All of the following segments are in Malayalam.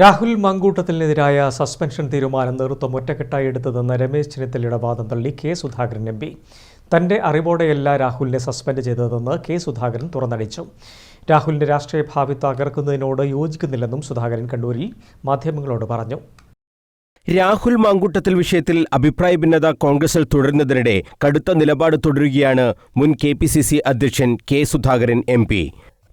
രാഹുൽ മങ്കൂട്ടത്തിനെതിരായ സസ്പെൻഷൻ തീരുമാനം നേതൃത്വം ഒറ്റക്കെട്ടായി എടുത്തതെന്ന് രമേശ് ചെന്നിത്തലയുടെ വാദം തള്ളി കെ സുധാകരൻ എം പി. തന്റെ അറിവോടെയല്ല രാഹുലിനെ സസ്പെൻഡ് ചെയ്തതെന്ന് കെ സുധാകരൻ തുറന്നടിച്ചു. രാഹുലിന്റെ രാഷ്ട്രീയ ഭാവി തകർക്കുന്നതിനോട് യോജിക്കുന്നില്ലെന്നും സുധാകരൻ കണ്ണൂരിൽ മാധ്യമങ്ങളോട് പറഞ്ഞു. രാഹുൽ മാങ്കൂട്ടത്തിൽ വിഷയത്തിൽ അഭിപ്രായ ഭിന്നത കോൺഗ്രസിൽ തുടരുന്നതിനിടെ കടുത്ത നിലപാട് തുടരുകയാണ് മുൻ കെ പി സി സി അധ്യക്ഷൻ കെ സുധാകരൻ എം പി.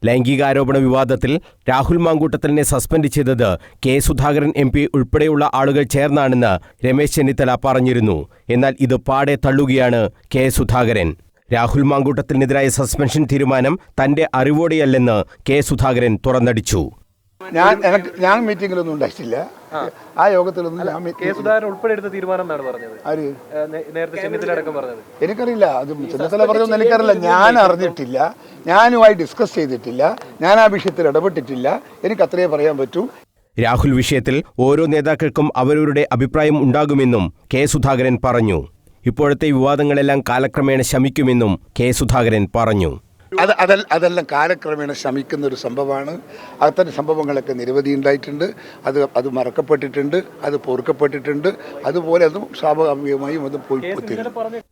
ലൈംഗികാരോപണ വിവാദത്തിൽ രാഹുൽ മാങ്കൂട്ടത്തിലിനെ സസ്പെൻഡ് ചെയ്തത് കെ സുധാകരൻ എം പി ഉൾപ്പെടെയുള്ള ആളുകൾ ചേർന്നാണെന്ന് രമേശ് ചെന്നിത്തല പറഞ്ഞിരുന്നു. എന്നാൽ ഇത് പാടെ തള്ളുകയാണ് കെ സുധാകരൻ. രാഹുൽ മാങ്കൂട്ടത്തിനെതിരായ സസ്പെൻഷൻ തീരുമാനം തന്റെ അറിവോടെയല്ലെന്ന് കെ സുധാകരൻ തുറന്നടിച്ചു. ഞാൻ എനിക്ക് ഞാൻ മീറ്റിങ്ങിലൊന്നും ഉണ്ടായിട്ടില്ല. ആ. യോഗത്തിലൊന്നും ഞാൻ മീ- കെ സുധാകരൻ ഉൾപ്പെടെ എടുത്ത തീരുമാനം എന്നാണ് പറഞ്ഞത്? ആര്? നേ- നേരത്തെ ചെന്നിത്തല അടക്കം പറഞ്ഞത്. എനിക്കറിയില്ല. അത് ചെന്നിത്തല പറഞ്ഞൊന്നും എനിക്കറിയില്ല. ഞാൻ അറിഞ്ഞിട്ടില്ല. ഞാനുമായി ഡിസ്കസ് ചെയ്തിട്ടില്ല. ഞാൻ ആ വിഷയത്തിൽ ഇടപെട്ടിട്ടില്ല. എനിക്ക് അത്രയേ പറയാൻ പറ്റൂ. രാഹുൽ വിഷയത്തിൽ ഓരോ നേതാക്കൾക്കും അവരവരുടെ അഭിപ്രായം ഉണ്ടാകുമെന്നും കെ സുധാകരൻ പറഞ്ഞു. ഇപ്പോഴത്തെ വിവാദങ്ങളെല്ലാം കാലക്രമേണ ശമിക്കുമെന്നും കെ സുധാകരൻ പറഞ്ഞു. അത് അതെ അതെല്ലാം കാലക്രമേണ ശമിക്കുന്ന ഒരു സംഭവമാണ്. അത്തരം സംഭവങ്ങളൊക്കെ നിരവധി ഉണ്ടായിട്ടുണ്ട്. അത് അത് മറക്കപ്പെട്ടിട്ടുണ്ട്. അത് പൊറുക്കപ്പെട്ടിട്ടുണ്ട്. അതുപോലെ അതും സ്വാഭാവികമായും അത് പോയി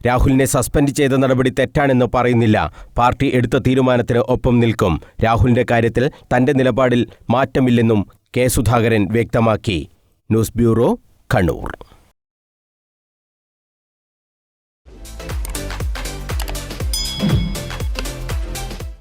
രാഹുലിനെ സസ്പെൻഡ് ചെയ്ത നടപടി തെറ്റാണെന്ന് പറയുന്നില്ല. പാർട്ടി എടുത്ത തീരുമാനത്തിന് ഒപ്പം നിൽക്കും. രാഹുലിന്റെ കാര്യത്തിൽ തന്റെ നിലപാടിൽ മാറ്റമില്ലെന്നും കെ സുധാകരൻ വ്യക്തമാക്കി. News bureau Kannur.